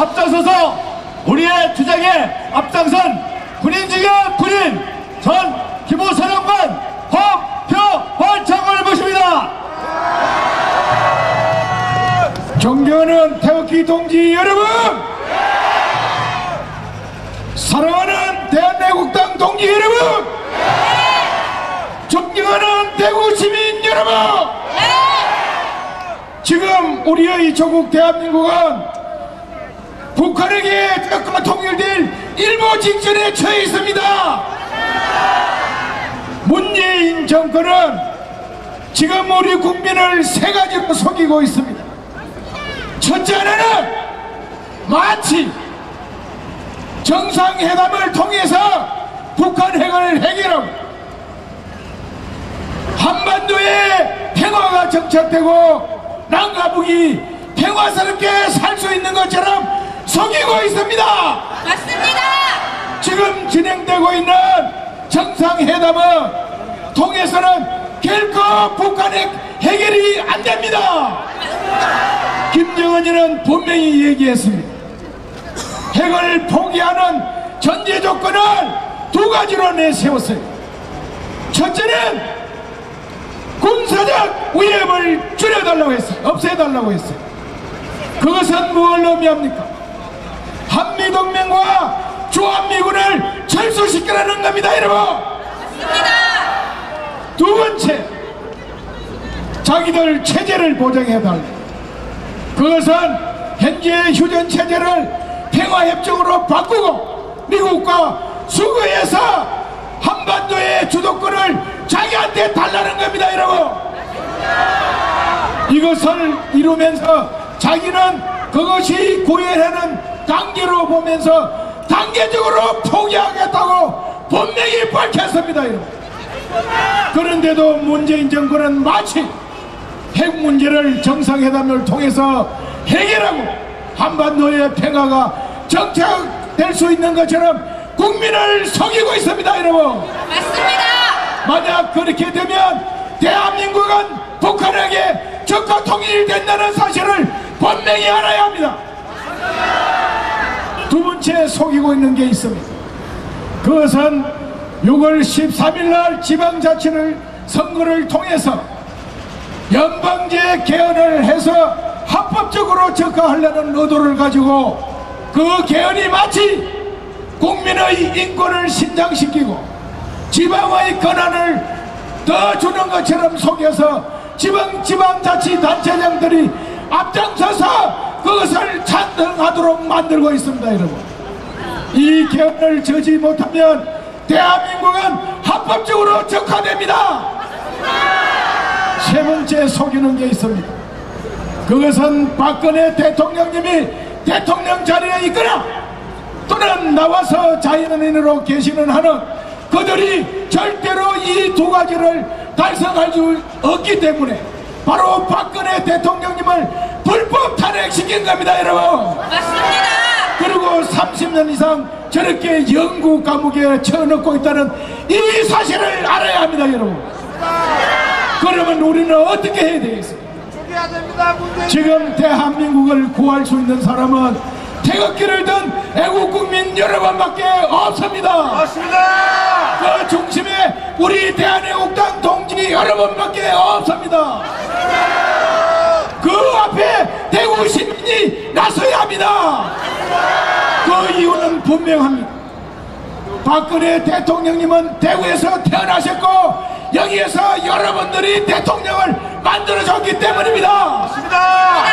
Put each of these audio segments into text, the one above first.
앞장서서 우리의 주장에 앞장선 군인 중에 군인 전 기보사령관 허표환장을 모십니다. 존경하는 태극기 동지 여러분! 사랑하는 대한민국당 동지 여러분! 존경하는 대구 시민 여러분! 지금 우리의 조국 대한민국은 북한에게 적과 통일될 일보 직전에 처해 있습니다. 문재인 정권은 지금 우리 국민을 세 가지로 속이고 있습니다. 첫째 하나는 마치 정상회담을 통해서 북한 핵을 해결하고 한반도에 평화가 정착되고 남과 북이 평화스럽게 살 수 있는 것처럼 속이고 있습니다. 맞습니다. 지금 진행되고 있는 정상회담은 통해서는 결코 북한핵 해결이 안 됩니다. 김정은이는 분명히 얘기했습니다. 핵을 포기하는 전제 조건을 두 가지로 내세웠어요. 첫째는 군사적 위협을 줄여달라고 했어요. 없애달라고 했어요. 그것은 무엇을 의미합니까? 한미동맹과 주한미군을 철수시키라는 겁니다, 여러분. 맞습니다. 두 번째, 자기들 체제를 보장해달라. 그것은 현재 휴전 체제를 평화협정으로 바꾸고 미국과 수거해서 한반도의 주도권을 자기한테 달라는 겁니다, 여러분. 이것을 이루면서 자기는 그것이 구현하는 단계로 보면서 단계적으로 포기하겠다고 분명히 밝혔습니다, 여러분. 그런데도 문재인 정권은 마치 핵 문제를 정상회담을 통해서 해결하고 한반도의 평화가 정착될 수 있는 것처럼 국민을 속이고 있습니다 여러분 맞습니다. 만약 그렇게 되면 대한민국은 북한에게 적과 통일된다는 사실을 분명히 알아야 합니다 두 번째 속이고 있는 게 있습니다. 그것은 6월 13일 날 지방자치를 선거를 통해서 연방제 개헌을 해서 합법적으로 적화하려는 의도를 가지고 그 개헌이 마치 국민의 인권을 신장시키고 지방의 권한을 더 주는 것처럼 속여서 지방 지방자치 단체장들이 앞장서서 그것을 찬성하도록 만들고 있습니다 여러분 이 개헌을 저지 못하면 대한민국은 합법적으로 적화됩니다 세 번째 속이는 게 있습니다. 그것은 박근혜 대통령님이 대통령 자리에 있거나 또는 나와서 자연인으로 계시는 한은 그들이 절대로 이 두 가지를 달성할 수 없기 때문에 바로 박근혜 대통령님을 불법 탄핵시킨 겁니다 여러분 맞습니다. 그리고 30년 이상 저렇게 영구 감옥에 쳐넣고 있다는 이 사실을 알아야 합니다 여러분 그러면 우리는 어떻게 해야 되겠습니까? 됩니다. 지금 대한민국을 구할 수 있는 사람은 태극기를 든 애국국민 여러분밖에 없습니다. 맞습니다. 그 중심에 우리 대한애국당 동지 여러분밖에 없습니다. 그 앞에 대구 시민이 나서야 합니다. 그 이유는 분명합니다. 박근혜 대통령님은 대구에서 태어나셨고 여기에서 여러분들이 대통령을 만들어줬기 때문입니다. 맞습니다.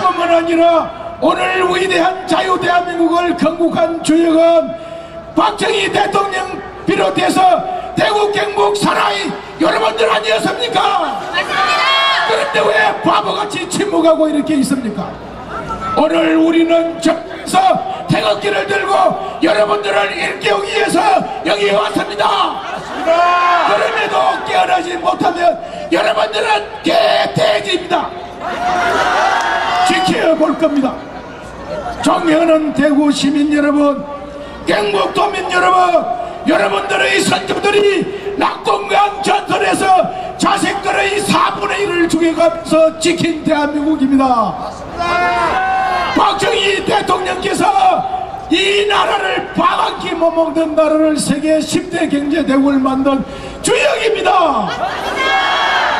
뿐만 아니라 오늘 위대한 자유 대한민국을 건국한 주역은 박정희 대통령 비롯해서 대구 경북 사나이 여러분들 아니었습니까? 맞습니다. 그런데 왜 바보같이 침묵하고 이렇게 있습니까? 오늘 우리는 저에서 태극기를 들고 여러분들을 일깨우기 위해서 여기 왔습니다. 그럼에도 깨어나지 못하면 여러분들은 개돼지입니다. 지켜볼 겁니다. 존경하는 대구 시민 여러분, 경북도민 여러분, 여러분들의 선조들이 낙동강 자식들의 4분의 1을 죽여가면서 지킨 대한민국입니다. 박정희 대통령께서 이 나라를 밥한끼 못 먹는 나라를 세계 10대 경제 대국을 만든 주역입니다.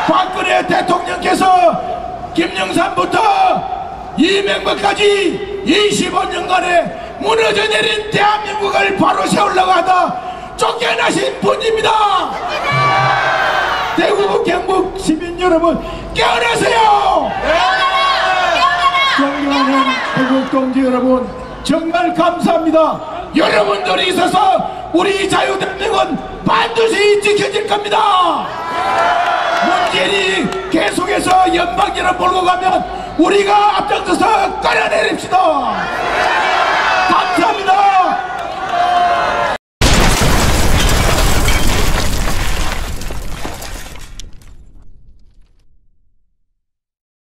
박근혜 대통령께서 김영삼부터 이명박까지 25년간에 무너져 내린 대한민국을 바로 세우려고 하다 쫓겨나신 분입니다. 대구 경북 시민 여러분 깨어나세요. 존경하는 대구 동지 여러분 정말 감사합니다. 여러분들이 있어서 우리 자유대한민국은 반드시 지켜질 겁니다. 문재인이 계속해서 연방기를 몰고 가면 우리가 앞장서서 끌어내립시다.